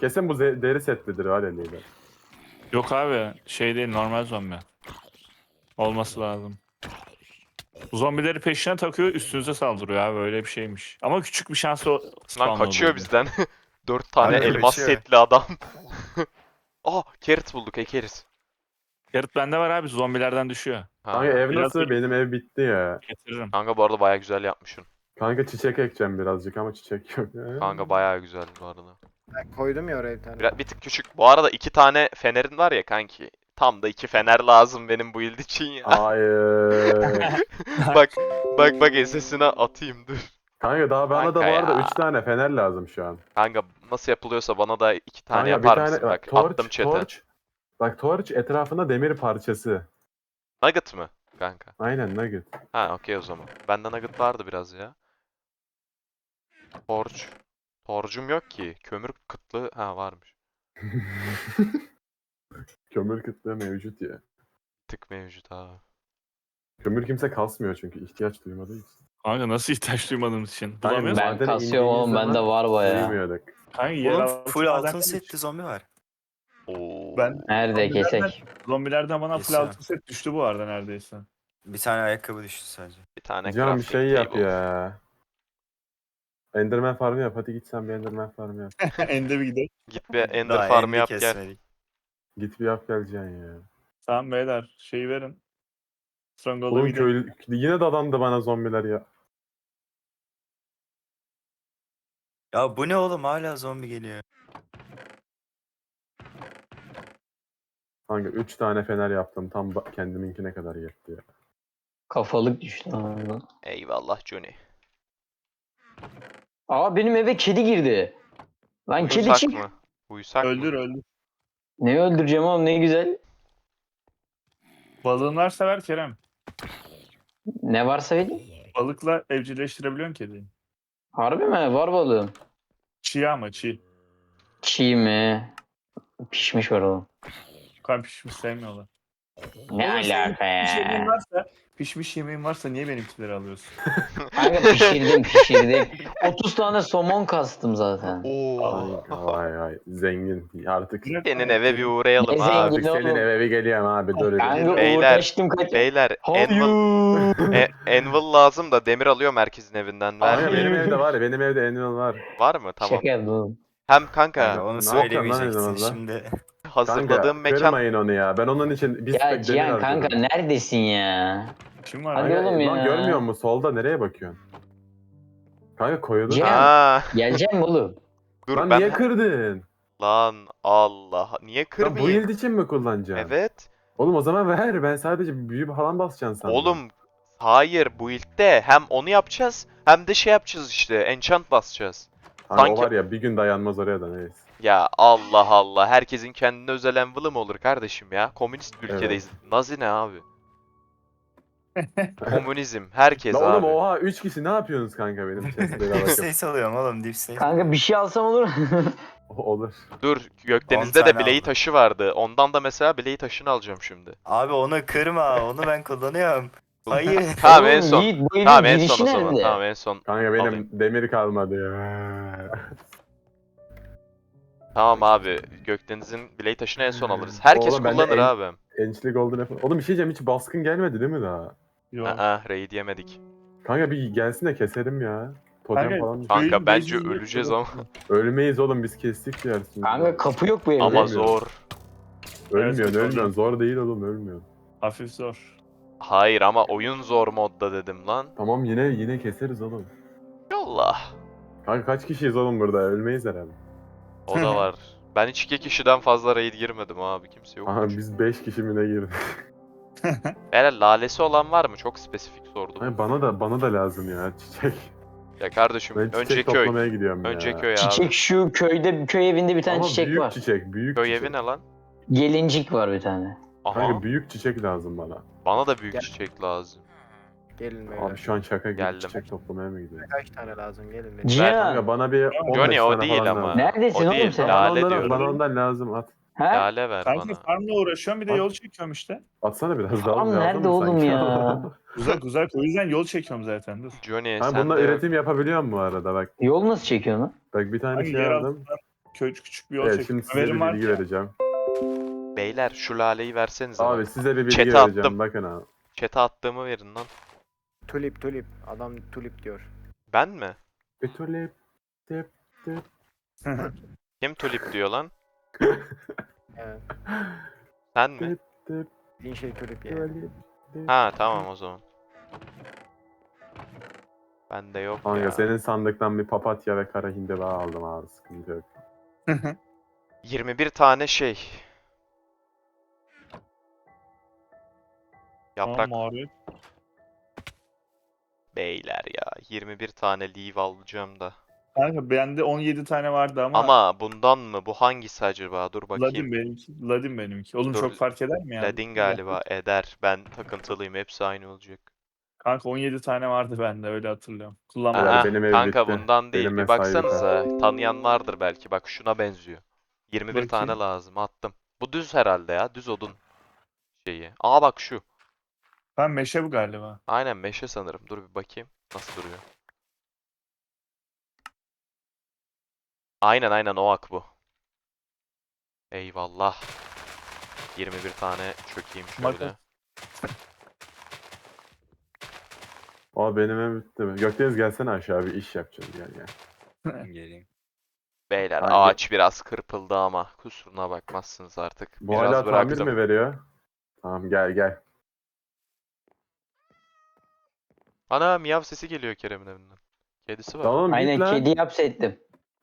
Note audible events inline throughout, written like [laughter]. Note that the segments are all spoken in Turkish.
Kesin bu ze- deri setlidir var ya lider. Yok abi şey değil normal zombi. Olması lazım. Zombileri peşine takıyor üstünüze saldırıyor abi öyle bir şeymiş. Ama küçük bir şansla o- Lan spawn kaçıyor oluyor. bizden. [laughs] Dört tane Aynen, elmas kaçıyor. setli adam. Aa [laughs] carrot bulduk ekeriz. Carrot bende var abi zombilerden düşüyor. Ha. Kanka ev biraz nasıl? bir- Benim ev bitti ya. Getiririm. Kanka bu arada baya güzel yapmışsın. Kanka çiçek ekeceğim birazcık ama çiçek yok. ya. Kanka baya güzel bu arada. Ben koydum ya oraya bir tane. Biraz, bir tık küçük. Bu arada iki tane fenerin var ya kanki. Tam da iki fener lazım benim bu yıl için ya. Hayır. [laughs] bak bak bak SS'ine atayım dur. Kanka daha bana da Kanka bu arada ya. 3 tane fener lazım şu an. Kanka nasıl yapılıyorsa bana da iki tane Kanka bir yapar tane mısın? Bak torch, attım chat'e. torch. Bak torch etrafında demir parçası. Nugget mı kanka? Aynen nugget. Ha okey o zaman. Bende nugget vardı biraz ya. Torch. Torcum yok ki. Kömür kıtlığı ha varmış. [laughs] Kömür kıtlığı mevcut ya. Tık mevcut ha. Kömür kimse kasmıyor çünkü ihtiyaç duymadığı için. Kanka nasıl ihtiyaç duymadığımız için. Hayır, Bulamıyoruz. ben- Madene kasıyorum oğlum indiğimiz bende var baya. Duymuyorduk. Kanka yer Oğlum altı full maden altın kaç? setli zombi var. Oo. Ben Nerede kesek? zombilerden bana full Kesin. altın set düştü bu arada neredeyse. Bir tane ayakkabı düştü sadece. bir tane Can bir crafting şey yap table. ya. Enderman farmı yap. Hadi git sen bir Enderman farmı yap. [laughs] Ende bir gidelim. Git bir ender Daha farmı elini yap gel. kesmedik. Git bir yap geleceksin ya. Tamam beyler şeyi verin. Stronghold'a Oğlum gidelim. köylü... Yine dadandı bana zombiler ya. Ya bu ne oğlum hala zombi geliyor. Kanka 3 tane fener yaptım. Tam ba- kendiminkine kadar yetti ya. Kafalık düştü lan. Eyvallah Johnny. Aa benim eve kedi girdi. Lan kedi Uyusak çık. mı? Uyusak Öldür mı? öldür. Ne öldüreceğim oğlum ne güzel. Balığın sever Kerem. Ne varsa vereyim. Balıkla evcilleştirebiliyorsun kediyi. Harbi mi? Var balığım. Çiğ ama çiğ. Çiğ mi? Pişmiş var oğlum. Kan pişmiş sevmiyorlar. Ne Oğlum senin alaka Pişmiş yemeğin ya? varsa, pişmiş yemeğin varsa niye benimkileri alıyorsun? [laughs] Kanka pişirdim pişirdim. 30 tane somon kastım zaten. Oo. Vay vay zengin artık. Senin eve bir uğrayalım Ne abi. zengin Artık senin oğlum. eve bir geliyorum abi dur. Kanka Beyler, uğraştım kaç. Beyler anvil, Hayır. e, lazım da demir alıyor merkezin evinden. Ver. Kanka benim evde var ya benim evde Envil var. Var mı? Tamam. Şaka yaptım oğlum. Hem kanka Kanka onu ne yapacağım lan söylemeyeceksin şimdi. Hazırladığım Kanka mekan kırmayın onu ya. Ben onun için bir Ya Cihan kanka neredesin ya? Kim var? Hadi lan? oğlum ya. Görmüyor musun? Solda nereye bakıyorsun? Kanka koyuldu. Cihan. Aa, mi oğlum? dur Lan ben niye kırdın? lan Allah niye Lan bu kırmayayım? yıl için mi kullanacaksın? Evet. Oğlum o zaman ver. Ben sadece büyü falan basacaksın sandım. Oğlum hayır bu ilkte hem onu yapacağız hem de şey yapacağız işte enchant basacağız. Kanka sanki- o var ya bir gün dayanmaz oraya da neyse. Ya Allah Allah herkesin kendine özel envel'ı mı olur kardeşim ya? Komünist bir ülkedeyiz. Nazi ne abi? [laughs] Komünizm herkes oğlum abi. oha 3 kişi ne yapıyorsunuz kanka benim chest'e Deep bakıp. State alıyorum oğlum Deep State. Kanka bir şey alsam olur mu? [laughs] Olur. Dur Gökdeniz'de de tane bileği aldım. taşı vardı. Ondan da mesela bileği taşını alacağım şimdi. Abi onu kırma onu ben kullanıyorum. [laughs] Hayır. Tamam Oğlum en son. Yiğit, bu evin Tamam en girişi son o zaman. nerede? Tamam en son. Kanka benim Alayım. demir kalmadı ya. Tamam abi. Gökdeniz'in bileği taşını en son alırız. Herkes Oğlum, bende kullanır en- abi. Ençli golden apple. Oğlum bir şey diyeceğim hiç baskın gelmedi değil mi daha? Yok. Aa raid yemedik. Kanka bir gelsin de keserim ya. Totem Kanka, falan. Kanka bence öleceğiz ama. [laughs] Ölmeyiz oğlum biz kestik yersin. Kanka kapı yok bu evde. Ama zor. Ölmüyorsun Evet, ölmüyorsun. Zor değil oğlum ölmüyorsun. Hafif zor. Hayır ama oyun zor modda dedim lan. Tamam yine yine keseriz oğlum. Yallah. Kanka kaç kişiyiz oğlum burada? Ölmeyiz herhalde. O da var. [laughs] Ben hiç iki kişiden fazla raid girmedim abi. Kimse yok. Aha biz 5 kişi mi ne girdik? [laughs] Eğer lalesi olan var mı? Çok spesifik sordum. Ay bana da bana da lazım ya çiçek. Ya kardeşim Ben çiçek önce köy. toplamaya gidiyorum Önce ya. köy abi. Çiçek şu köyde köy evinde bir tane Ama çiçek büyük var. çiçek, büyük Köy çiçek. evi ne lan? Gelincik var bir tane. Aha. Kanka büyük çiçek lazım bana. Bana da büyük çiçek lazım. Gelin Abi şu an şaka gibi Geldim. çiçek toplamaya mı gidiyorum? Kaç tane lazım gelin. Kanka Cihan. bana bir 15 Johnny, o tane değil falan ama. lazım. Neredesin O oğlum değil, sen? Bana Lale ondan, diyorum. bana ondan lazım at. Ha? Lale ver Kanka bana. farmla uğraşıyorum bir de yol çekiyorum işte. Atsana biraz daha. Tamam, lazım nerede mı oğlum sanki? ya? [laughs] Uzak uzak o yüzden yol çekiyorum zaten dur. Johnny Ben sen bununla de üretim yapabiliyor mu bu arada bak. Yol nasıl çekiyor lan? Bak bir tane Hangi şey yer aldım. altından küçük bir yol Evet şimdi size Ömer'in bir var bilgi ki. vereceğim. Beyler şu laleyi versenize. Abi. Abi size bir bilgi Chat'e vereceğim. attım. Bakın abi. Chat'e attığımı verin lan. Tulip tulip. Adam tulip diyor. Ben mi? Bir tulip. Tip tip. [laughs] Kim tulip diyor lan? [laughs] Evet. Sen mi? Tip tip. Din şey tulip yani. Tulip. Ha tamam o zaman. Bende yok Kanka ya. senin sandıktan bir papatya ve kara hindiba aldım abi sıkıntı yok. 21 tane şey. Yaprak Tamam abi. Beyler ya. 21 tane leaf alacağım da. Kanka bende 17 tane vardı ama, Ama bundan mı? Bu hangisi acaba? Dur Ladin bakayım. benimki. Ladin benimki. Oğlum Dur, çok fark eder mi ya? Ladin galiba eder. Ben takıntılıyım. Hepsi aynı olacak. Kanka 17 tane vardı bende öyle hatırlıyorum. Kullanmadım. Aha, benim kanka bitti. bundan değil. Benim Bir baksanıza. Tanıyan vardır belki. Bak şuna benziyor. 21 tane Bakayım. lazım. Attım. Bu düz herhalde ya. Düz odun şeyi. Aa bak şu. Ben meşe bu galiba. Aynen meşe sanırım. Dur bir bakayım. Nasıl duruyor? Aynen aynen o ak bu. Eyvallah. 21 tane çökeyim şöyle. Bakın. Aa benim ev bitti mi? Gökdeniz gelsene aşağı bir iş yapacağız gel gel. [laughs] Geleyim. Beyler Hangi- ağaç biraz kırpıldı ama kusuruna bakmazsınız artık. Bu Biraz hala tamir bıraktım. mi veriyor? Tamam gel gel. Ana miyav sesi geliyor Kerem'in evinden. Kedisi var. Tamam Aynen git lan. kedi hapsettim.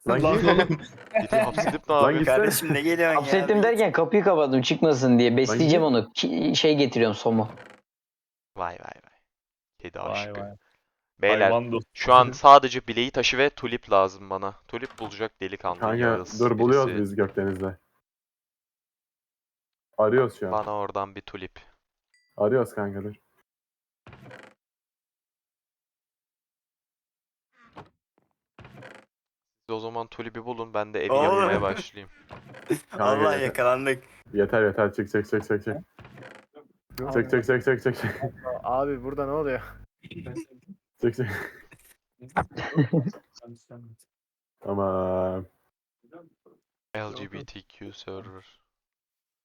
Lan git. oğlum. Gidip hapsedip ne Lan yapıyor? git. Kardeşim ne geliyorsun ya? Hapsettim derken kapıyı kapattım çıkmasın diye. Besleyeceğim onu. Ki- şey getiriyorum somu. Vay vay vay. Kedi aşkı. Beyler Hayvan dostu. şu an sadece bileği taşı ve tulip lazım bana. Tulip bulacak delikanlı Kanka Yağız dur buluyoruz birisi. biz Gökdeniz'de. Arıyoruz şu an. Bana oradan bir tulip. Arıyoruz kanka dur. O zaman tulipi bulun ben de evi Oğlum. yapmaya başlayayım. [laughs] Allah yeter. yakalandık. Yeter yeter çık çık çık çık çık. Çık çık çık çık çık çık. Abi burada ne oluyor? Çık çık. Tamam. LGBTQ server.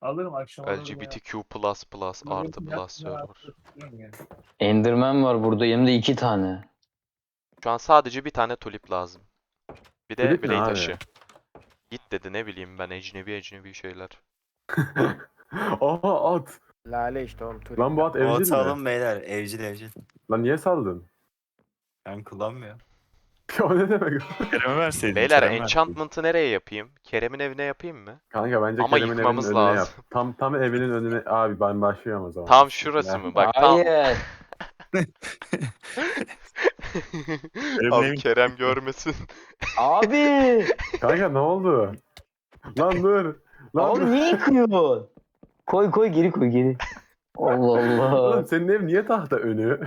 Alırım akşam. LGBTQ plus plus artı plus server. Enderman var burada yanımda iki tane. Şu an sadece bir tane tulip lazım. Bir de Tulip ne abi? taşı. Git dedi ne bileyim ben ecnebi ecnebi şeyler. [laughs] Aha at. Lale işte oğlum tulip. Lan bu at O evcil mi? atalım beyler. Evcil evcil. Lan niye saldın? Ben kullanmıyorum. [laughs] o ne demek? Kerem'e verseydin. Beyler Kerem'e enchantment'ı nereye yapayım? Kerem'in evine yapayım mı? Kanka bence Ama Kerem'in evinin yıkmamız önüne lazım. yap. Tam tam evinin önüne. Abi ben başlıyorum o zaman. Tam şurası mı? Bak tam. Hayır. [laughs] Kerem'in Abi Kerem görmesin. [laughs] Abi. Kanka ne oldu? Lan dur. Lan Abi dur. niye yıkıyorsun? Koy koy geri koy geri. Allah Oğlum Allah. senin ev niye tahta önü?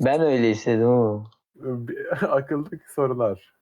Ben öyle istedim ama. Bir- Akıllık sorular.